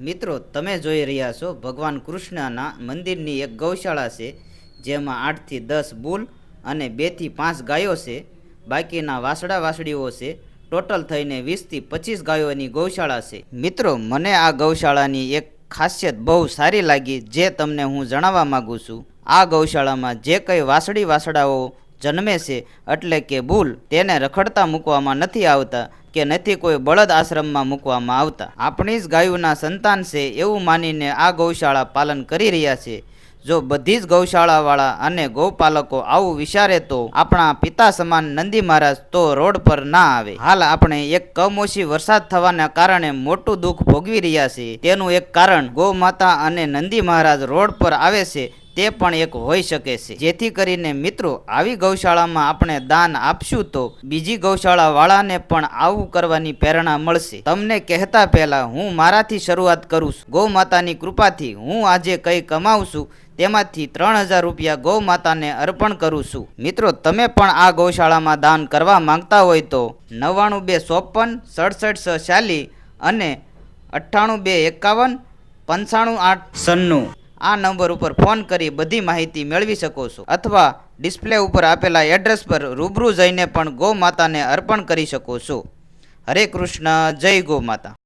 મિત્રો, તમે જોઈ રહ્યા છો ભગવાન કૃષ્ણના મંદિરની એક ગૌશાળા છે, જેમાં આઠથી દસ બુલ અને બેથી પાંચ ગાયો છે. બાકીના વાસડા વાસડીઓ છે. ટોટલ થઈને વીસથી પચીસ ગાયોની ગૌશાળા છે. મિત્રો, મને આ ગૌશાળાની એક ખાસિયત બહુ સારી લાગી, જે તમને હું જણાવવા માગું છું. આ ગૌશાળામાં જે કંઈ વાસડી વાસડાઓ જન્મે છે એટલે કે ભૂલ તેને રખડતા મૂકવામાં નથી આવતા કે નથી કોઈ બળદ આશ્રમમાં મૂકવામાં આવતા. આપણી જ ગાયોના સંતાન છે એવું માનીને આ ગૌશાળા પાલન કરી રહ્યા છે. જો બધી જ ગૌશાળાવાળા અને ગૌપાલકો આવું વિચારે તો આપણા પિતા સમાન નંદી મહારાજ તો રોડ પર ના આવે. હાલ આપણે એક કમોસી વરસાદ થવાના કારણે મોટું દુઃખ ભોગવી રહ્યા છીએ તેનું એક કારણ ગૌ માતા અને નંદી મહારાજ રોડ પર આવે છે. તે પણ એક હોઈ શકે છે. જેથી કરીને મિત્રો, આવી ગૌશાળામાં આપણે દાન આપશું તો બીજી ગૌશાળા વાળાને પણ આવું કરવાની પ્રેરણા મળશે. તમને કહેતા પહેલા હું મારાથી શરૂઆત કરું છું. ગૌ માતાની કૃપાથી હું આજે કંઈ કમાઉં છું તેમાંથી ત્રણ હજાર રૂપિયા ગૌ માતાને અર્પણ કરું છું. મિત્રો, તમે પણ આ ગૌશાળામાં દાન કરવા માંગતા હોય તો નવ્વાણું બે ચોપન સડસઠ છ ચાલી અને અઠ્ઠાણું બે એકાવન, પંચાણું આઠ. સન્નું. આ નંબર ઉપર ફોન કરી બધી માહિતી મેળવી શકો છો. અથવા ડિસ્પ્લે ઉપર આપેલા એડ્રેસ પર રૂબરૂ જઈને પણ ગૌ માતાને અર્પણ કરી શકો છો. હરે કૃષ્ણ, જય ગૌ માતા.